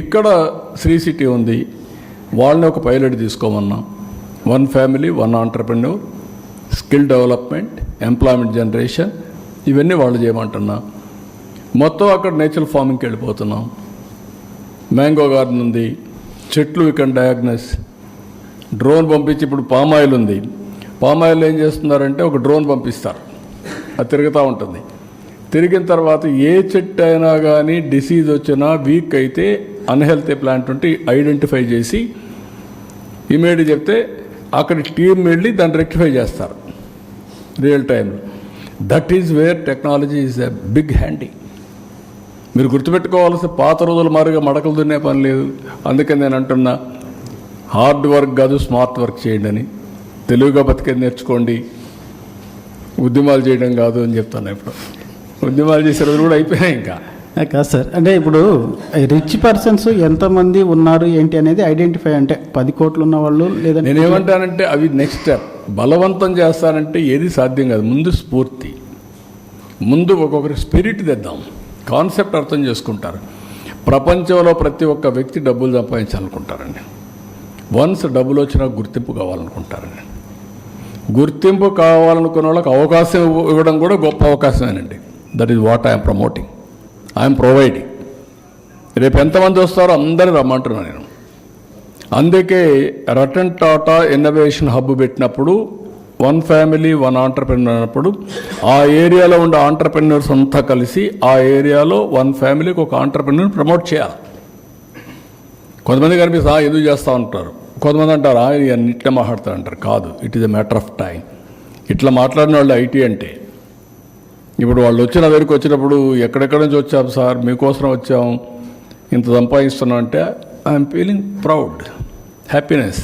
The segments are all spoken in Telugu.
ఇక్కడ శ్రీ సిటీ ఉంది. వాళ్ళని ఒక pilot తీసుకోమన్నా. One family one entrepreneur skill development employment generation ఇవన్నీ వాళ్ళు చేయమంటున్నా. మొత్తం అక్కడ నేచురల్ ఫార్మింగ్కి వెళ్ళిపోతున్నాం. మ్యాంగో గార్డెన్ ఉంది. చెట్లు ఇక్కడ డయాగ్నస్. డ్రోన్ పంపించి ఇప్పుడు పామాయిల్ ఉంది. పామాయిల్ ఏం చేస్తున్నారంటే ఒక డ్రోన్ పంపిస్తారు. అది తిరుగుతూ ఉంటుంది. తిరిగిన తర్వాత ఏ చెట్టు అయినా కానీ డిసీజ్ వచ్చినా వీక్ అయితే అన్హెల్తీ ప్లాంట్ ఉంటే ఐడెంటిఫై చేసి ఇమీడియట్ చెప్తే అక్కడ టీం వెళ్ళి దాన్ని రెక్టిఫై చేస్తారు రియల్ టైంలో that is where technology is a big handy మీరు గుర్తుపెట్టుకోవాల్సిన పాత రోజుల మారుగా మడకలు దున్నే పని లేదు. అందుకని నేను అంటున్నా హార్డ్ వర్క్ కాదు స్మార్ట్ వర్క్ చేయండి అని. తెలివిగా బతికే నేర్చుకోండి. ఉద్యమాలు చేయడం కాదు అని చెప్తాను ఇప్పుడు. ఉద్యమాలు చేసే రోజులు కూడా అయిపోయినాయి ఇంకా. కాదు సార్. అంటే ఇప్పుడు రిచ్ పర్సన్స్ ఎంతమంది ఉన్నారు ఏంటి అనేది ఐడెంటిఫై అంటే పది కోట్లు ఉన్న వాళ్ళు లేదంటే నేనేమంటానంటే అవి నెక్స్ట్ స్టెప్ బలవంతం చేస్తానంటే ఏది సాధ్యం కాదు. ముందు స్ఫూర్తి. ముందు ఒక్కొక్కరి స్పిరిట్ తెద్దాం. కాన్సెప్ట్ అర్థం చేసుకుంటారు. ప్రపంచంలో ప్రతి ఒక్క వ్యక్తి డబ్బులు సంపాదించాలనుకుంటారండి. వన్స్ డబ్బులు వచ్చినా గుర్తింపు కావాలనుకుంటారండి. గుర్తింపు కావాలనుకున్న వాళ్ళకి అవకాశం ఇవ్వ- ఇవ్వడం కూడా గొప్ప అవకాశమేనండి. That is what I'm promoting I'm providing రేపు ఎంతమంది వస్తారో అందరూ రమ్మంటున్నాను నేను. అందుకే రటన్ టాటా ఇన్నోవేషన్ హబ్ పెట్టినప్పుడు వన్ ఫ్యామిలీ వన్ ఆంటర్ప్రెన్యూర్ అన్నప్పుడు ఆ ఏరియాలో ఉండే ఆంటర్ప్రెన్యూర్స్ అంతా కలిసి ఆ ఏరియాలో వన్ ఫ్యామిలీకి ఒక ఆంటర్ప్రెన్యూర్ ప్రమోట్ చేయాలి. కొంతమంది కనిపిస్తా ఎందుకు చేస్తూ ఉంటారు కొంతమంది అంటారు ఆయన ఇట్లా మాట్లాడతారు అంటారు. కాదు it is a matter of time ఇట్లా మాట్లాడిన వాళ్ళు ఐటీ అంటే ఇప్పుడు వాళ్ళు వచ్చిన దగ్గరికి వచ్చినప్పుడు ఎక్కడెక్కడ నుంచి వచ్చాం సార్? మీకోసం వచ్చాం. ఇంత సంపాదిస్తున్నాం అంటే ఐఎమ్ ఫీలింగ్ ప్రౌడ్ హ్యాపీనెస్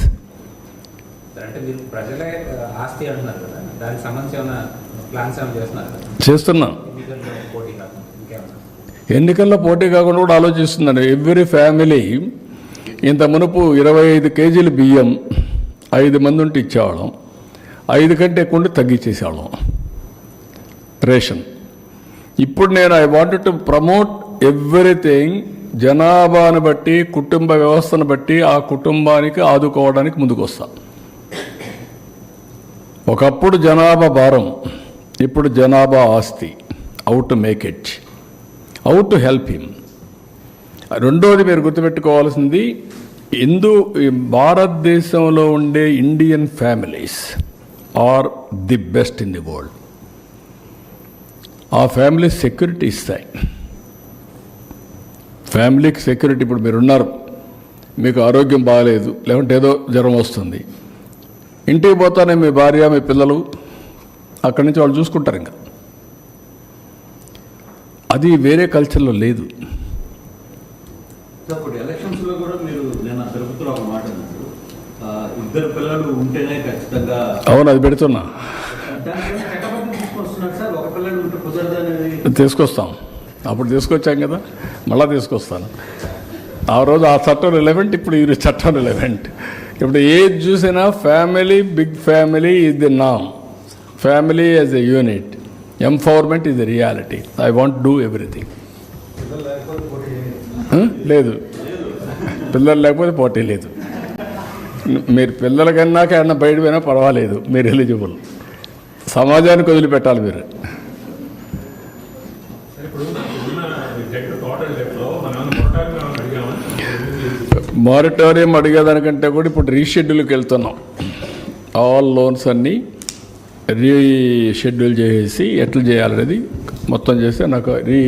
చేస్తున్నాం. ఎన్నికల్లో పోటీ కాకుండా ఇంకేమన్నా ఎన్నికల్లో పోటీ కాకుండా కూడా ఆలోచిస్తున్నాను. ఎవ్రీ ఫ్యామిలీ ఇంత మునుపు ఇరవై ఐదు కేజీలు బియ్యం ఐదు మంది ఉంటే ఇచ్చేవాళ్ళం. ఐదు కంటే ఎక్కువ ఉంటే తగ్గించేసేవాళ్ళం. రేషన్ ఇప్పుడు నేను I want to promote everything జనాభాను బట్టి కుటుంబ వ్యవస్థను బట్టి ఆ కుటుంబానికి ఆదుకోవడానికి ముందుకు వస్తా ఒకప్పుడు జనాభా భారం ఇప్పుడు జనాభా ఆస్తి. Out to make it out to help him రెండోది మీరు గుర్తుపెట్టుకోవాల్సింది హిందూ భారతదేశంలో ఉండే Indian families are the best in the world ఆ ఫ్యామిలీస్ సెక్యూరిటీ ఇస్తాయి. ఫ్యామిలీకి సెక్యూరిటీ ఇప్పుడు మీరు ఉన్నారు మీకు ఆరోగ్యం బాగాలేదు లేకుంటే ఏదో జ్వరం వస్తుంది. ఇంటికి పోతానే మీ భార్య మీ పిల్లలు అక్కడి నుంచి వాళ్ళు చూసుకుంటారు ఇంకా. అది వేరే కల్చర్లో లేదు. ఇప్పుడు ఎలక్షన్స్లో కూడా మీరు నేను తిరుపతిలో ఒక మాట అన్నారు ఆ, ఇద్దరు పిల్లలు ఉంటేనే ఖచ్చితంగా అవును అది పెడుతున్నా దానిపైన చట్టబద్ధం తీసుకొస్తున్నారు సార్ ఒక పిల్లలు ఉంటే కుదరదు అనేది తీసుకొస్తాం. అప్పుడు తీసుకొచ్చాం కదా మళ్ళీ తీసుకొస్తాను. ఆ రోజు ఆ చట్టం రిలవెంట్ ఇప్పుడు ఈ చట్టం రిలవెంట్ ఇప్పుడు ఏది చూసినా family big family is the NAM family as a unit empowerment is a reality I want do everything లేదు. పిల్లలు లేకపోతే పోటీ లేదు. మీరు పిల్లల కన్నా ఏమన్నా బయట పోయినా పర్వాలేదు. మీరు ఎలిజిబుల్ సమాజానికి వదిలిపెట్టాలి మీరు. మారిటోరియం అడిగేదానికంటే కూడా ఇప్పుడు రీషెడ్యూల్కి వెళ్తున్నాం. ఆల్ లోన్స్ అన్నీ రీషెడ్యూల్ చేసేసి ఎట్లా చేయాలనేది మొత్తం చేస్తే నాకు రీ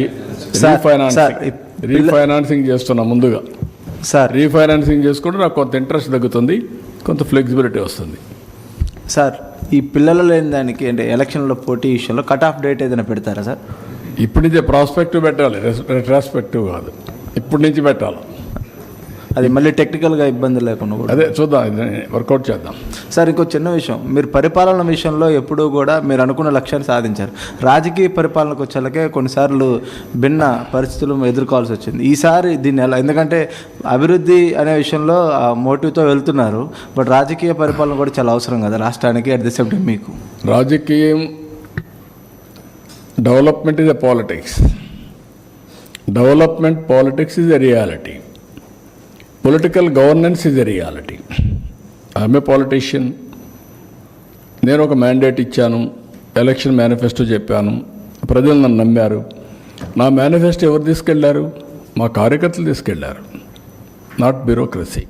రీఫైనాన్సింగ్ రీఫైనాన్సింగ్ చేస్తున్నా ముందుగా. సార్. రీఫైనాన్సింగ్ చేసుకుంటే నాకు కొంత ఇంట్రెస్ట్ తగ్గుతుంది కొంత ఫ్లెక్సిబిలిటీ వస్తుంది. సార్ ఈ పిల్లలు లేని దానికి అంటే ఎలక్షన్లో పోటీ విషయంలో కట్ ఆఫ్ డేట్ ఏదైనా పెడతారా సార్? ఇప్పటి నుంచే ప్రాస్పెక్టివ్ పెట్టాలి రెట్రాస్పెక్టివ్ కాదు. ఇప్పటి నుంచి పెట్టాలి. అది మళ్ళీ టెక్నికల్గా ఇబ్బంది లేకుండా కూడా. అదే చూద్దాం వర్కౌట్ చేద్దాం. సార్ ఇంకో చిన్న విషయం. మీరు పరిపాలన విషయంలో ఎప్పుడూ కూడా మీరు అనుకున్న లక్ష్యాన్ని సాధించారు. రాజకీయ పరిపాలనకు వచ్చేలకే కొన్నిసార్లు భిన్న పరిస్థితులు ఎదుర్కోవాల్సి వచ్చింది. ఈసారి దీన్ని ఎలా ఎందుకంటే అభివృద్ధి అనే విషయంలో మోటివ్తో వెళ్తున్నారు. బట్ రాజకీయ పరిపాలన కూడా చాలా అవసరం కదా రాష్ట్రానికి అట్ ది సేమ్ టైం మీకు. రాజకీయం development is a politics development politics is a reality political governance is a reality ఆమె పాలిటీషియన్ నేను ఒక మ్యాండేట్ ఇచ్చాను. ఎలక్షన్ మేనిఫెస్టో చెప్పాను. ప్రజలు నన్ను నమ్మారు. నా మేనిఫెస్టో ఎవరు తీసుకెళ్ళారు? మా కార్యకర్తలు తీసుకెళ్ళారు. నాట్ బ్యూరోక్రసీ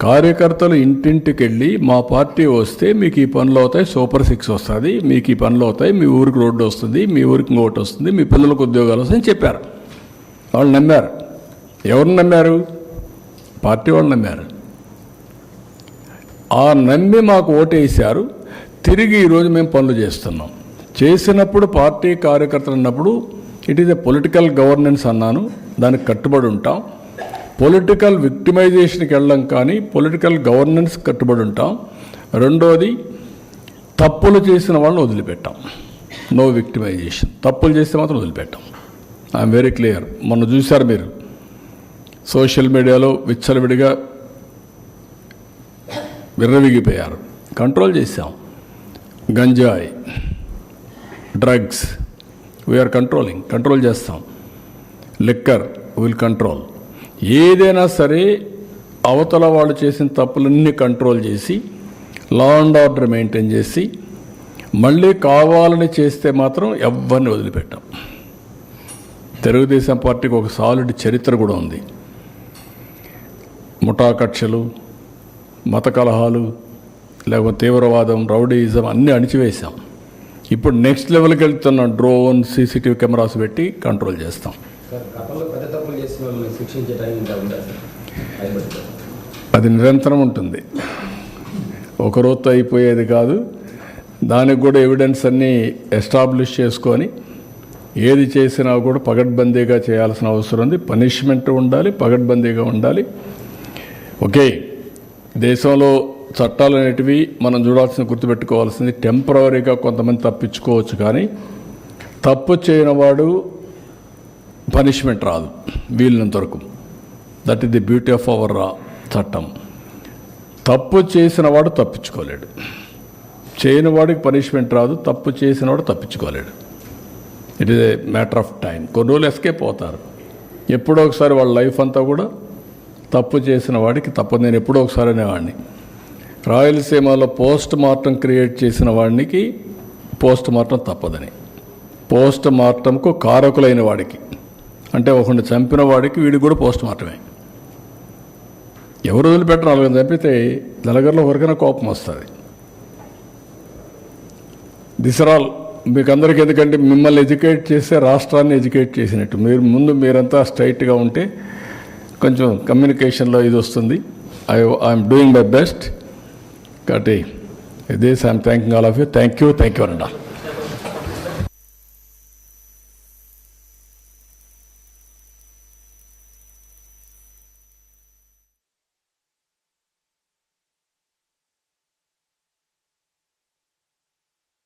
కార్యకర్తలు ఇంటింటికి వెళ్ళి మా పార్టీ వస్తే మీకు ఈ పనులు అవుతాయి సూపర్ సిక్స్ వస్తుంది. మీకు ఈ పనులు అవుతాయి మీ ఊరికి రోడ్డు వస్తుంది మీ ఊరికి ఇంకోటి వస్తుంది మీ పిల్లలకు ఉద్యోగాలు వస్తాయని చెప్పారు. వాళ్ళు నమ్మారు. ఎవరిని నమ్మారు? పార్టీ వాళ్ళు నమ్మారు. ఆ నమ్మి మాకు ఓటేశారు. తిరిగి ఈరోజు మేము పనులు చేస్తున్నాం. చేసినప్పుడు పార్టీ కార్యకర్తలు అన్నప్పుడు it is a political governance అన్నాను. దానికి కట్టుబడి ఉంటాం. పొలిటికల్ విక్టిమైజేషన్కి వెళ్ళడం కానీ పొలిటికల్ గవర్నెన్స్ కట్టుబడి ఉంటాం. రెండోది తప్పులు చేసిన వాళ్ళని వదిలిపెట్టాం. నో విక్టిమైజేషన్ తప్పులు చేస్తే మాత్రం వదిలిపెట్టాం. ఐఎమ్ వెరీ క్లియర్ మొన్న చూశారు మీరు. సోషల్ మీడియాలో విచ్చలవిడిగా విర్రవిగిపోయారు. కంట్రోల్ చేశాం. గంజాయి డ్రగ్స్ వీఆర్ కంట్రోలింగ్ కంట్రోల్ చేస్తాం. లిక్కర్ విల్ కంట్రోల్ ఏదైనా సరే అవతల వాళ్ళు చేసిన తప్పులన్నీ కంట్రోల్ చేసి లా అండ్ ఆర్డర్ మెయింటైన్ చేసి మళ్ళీ కావాలని చేస్తే మాత్రం ఎవరిని వదిలిపెట్టాం. తెలుగుదేశం పార్టీకి ఒక సాలిడ్ చరిత్ర కూడా ఉంది. ముఠా కక్షలు మత కలహాలు లేకపోతే తీవ్రవాదం రౌడీయిజం అన్నీ అణిచివేశాం. ఇప్పుడు నెక్స్ట్ లెవెల్కి వెళ్తున్న డ్రోన్ సీసీటీవీ కెమెరాస్ పెట్టి కంట్రోల్ చేస్తాం. అది నిరంతరం ఉంటుంది. ఒక రోజుతో అయిపోయేది కాదు. దానికి కూడా ఎవిడెన్స్ అన్నీ ఎస్టాబ్లిష్ చేసుకొని ఏది చేసినా కూడా పగడ్బందీగా చేయాల్సిన అవసరం ఉంది. పనిష్మెంట్ ఉండాలి పగడ్బందీగా ఉండాలి. ఓకే. దేశంలో చట్టాలు అనేటివి మనం చూడాల్సిన గుర్తుపెట్టుకోవాల్సింది టెంపరీగా కొంతమంది తప్పించుకోవచ్చు కానీ తప్పు చేయని వాడు పనిష్మెంట్ రాదు వీలినంత వరకు. That is the beauty of our చట్టం. తప్పు చేసిన వాడు తప్పించుకోలేడు. చేయని వాడికి పనిష్మెంట్ రాదు తప్పు చేసిన వాడు తప్పించుకోలేడు. It is a matter of time కొన్ని రోజులు ఎస్కేప్ అవుతారు. ఎప్పుడో ఒకసారి వాళ్ళ లైఫ్ అంతా కూడా తప్పు చేసిన వాడికి తప్పదు నేను ఎప్పుడో ఒకసారి అనేవాడిని. రాయలసీమలో పోస్ట్ మార్టం క్రియేట్ చేసిన వాడికి పోస్ట్ మార్టం తప్పదని. పోస్ట్ మార్టంకు కారకులైన వాడికి. అంటే ఒకరిని చంపిన వాడికి వీడికి కూడా పోస్ట్ మార్టమే ఎవరు వదిలిపెట్టరు నలుగురు చంపితే నలుగురిలో ఒకరికైనా కోపం వస్తుంది. దిస్ ఆర్ ఆల్ మీకు అందరికి ఎందుకంటే మిమ్మల్ని ఎడ్యుకేట్ చేస్తే రాష్ట్రాన్ని ఎడ్యుకేట్ చేసినట్టు. మీరు ముందు మీరంతా స్ట్రైట్గా ఉంటే కొంచెం కమ్యూనికేషన్లో ఇది వస్తుంది. I I'm doing my best కాబట్టి this I'm thanking all of you thank you thank you అండా